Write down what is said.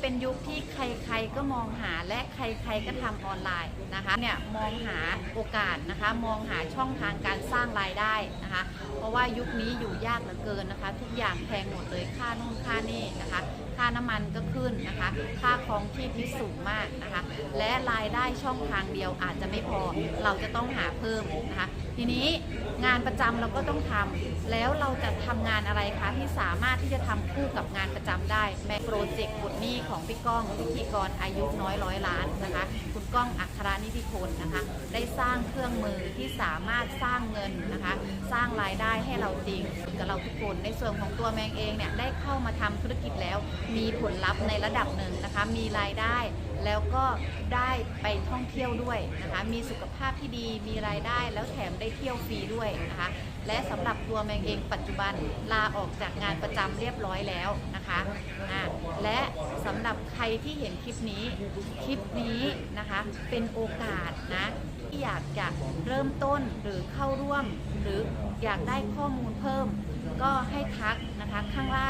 เป็นยุคที่ใครๆก็มองหาและใครๆก็ทำออนไลน์นะคะเนี่ยมองหาโอกาสนะคะ มองหาช่องทางการสร้างรายได้นะคะ เพราะว่ายุคนี้อยู่ยากเหลือเกินนะคะ ทุกอย่างแพงหมดเลยค่านู่นค่านี่นะคะ ค่าน้ำมันก็ขึ้นนะคะ ค่าครองที่ที่สูงมากนะคะ และรายได้ช่องทางเดียวอาจจะไม่พอเราจะต้องหาเพิ่มนะคะ ทีนี้งานประจำเราก็ต้องทำแล้วเราจะทำงานอะไรคะที่สามารถที่จะทำคู่กับงานประจำได้แมโปรเจกต์บทนี้ ของพี่ก้องพิธีกรอายุน้อยร้อยล้านนะคะ คุณก้องอัครนิติพลนะคะ ได้สร้างเครื่องมือที่สามารถสร้างเงินนะคะ สร้างรายได้ให้เราจริงกับเราทุกคนในส่วนของตัวแมงเองเนี่ยได้เข้ามาทำธุรกิจแล้ว มีผลลัพธ์ในระดับหนึ่งนะคะ มีรายได้ แล้วก็ได้ไปท่องเที่ยวด้วยนะคะมีสุขภาพที่ดีมีรายได้ แล้วแถมได้เที่ยวฟรีด้วยนะคะและสำหรับตัวแมงเองปัจจุบันลาออกจากงานประจำเรียบร้อยแล้วนะคะะและสำหรับใครที่เห็นคลิปนี้คลิปนี้นะคะเป็นโอกาสนะที่อยากจะเริ่มต้นหรือเข้าร่วม หรืออยากได้ข้อมูลเพิ่ม ก็ให้ทักนะคะข้างล่าง